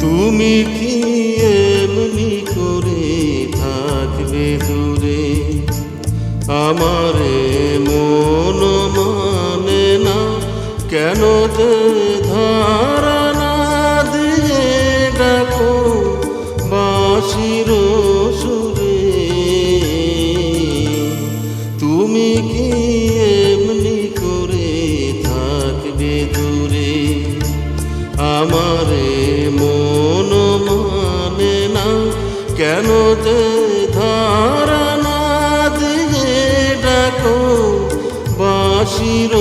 তুমি কি এমনি করে থাকবে দূরে? আমারে মন মানে না, কেন যে ধারা না দিয়ে ডাকো বাঁশির সুরে? তুমি কি এমনি করে থাকবে দূরে? আমারে মন মানে না কেন যে ধারণা দিয়ে ডাকো বাঁশির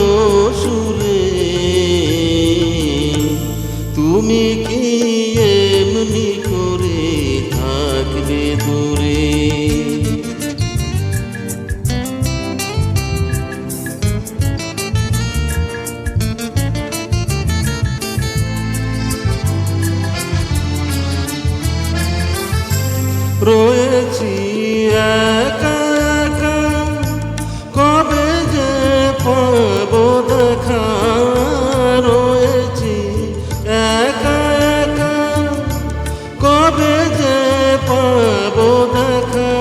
রয়েছি একা একা। কবে যে পাব দেখা রয়েছি একা একা। কবে যে পাব দেখা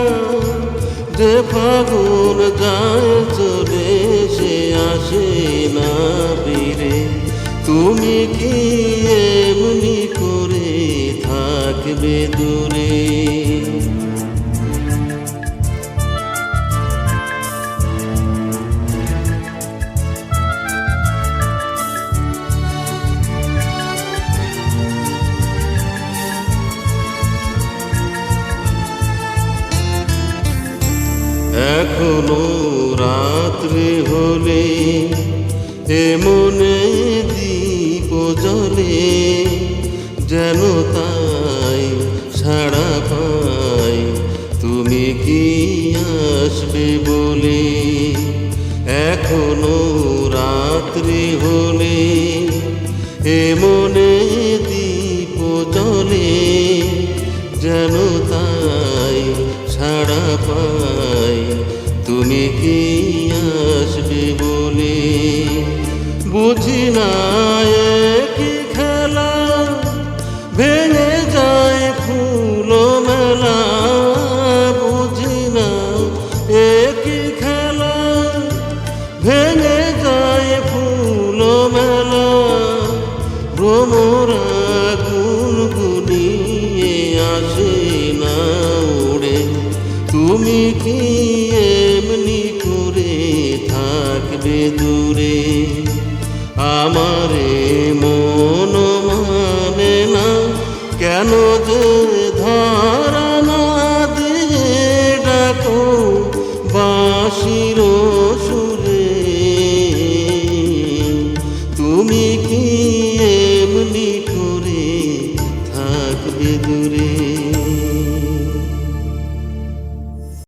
যে ফাগুন যায় চলে, সে আসে না বীরে তুমি কি এখনও রাত্রি হলে এমনে দীপ জলে যেন তাই সাড়া পাই তুমি কি আসবে বলে, এখনও রাত্রি হলে এমনে দীপ জলে যেন তাই ছাড়া পাই তুমি কি আসবে বলে? বুঝি না কি খেলা, ভেঙে যায় ফুল মেলা। বুঝি না কি খেলা, ভেঙে যায় ফুল মেলা। ভ্রমরা গুনগুনিয়ে আসে না উড়ে। তুমি কি থেকে দূরে। আমারে মন মানে না কেন যে ধারণা দিয়ে ডাকো বাসি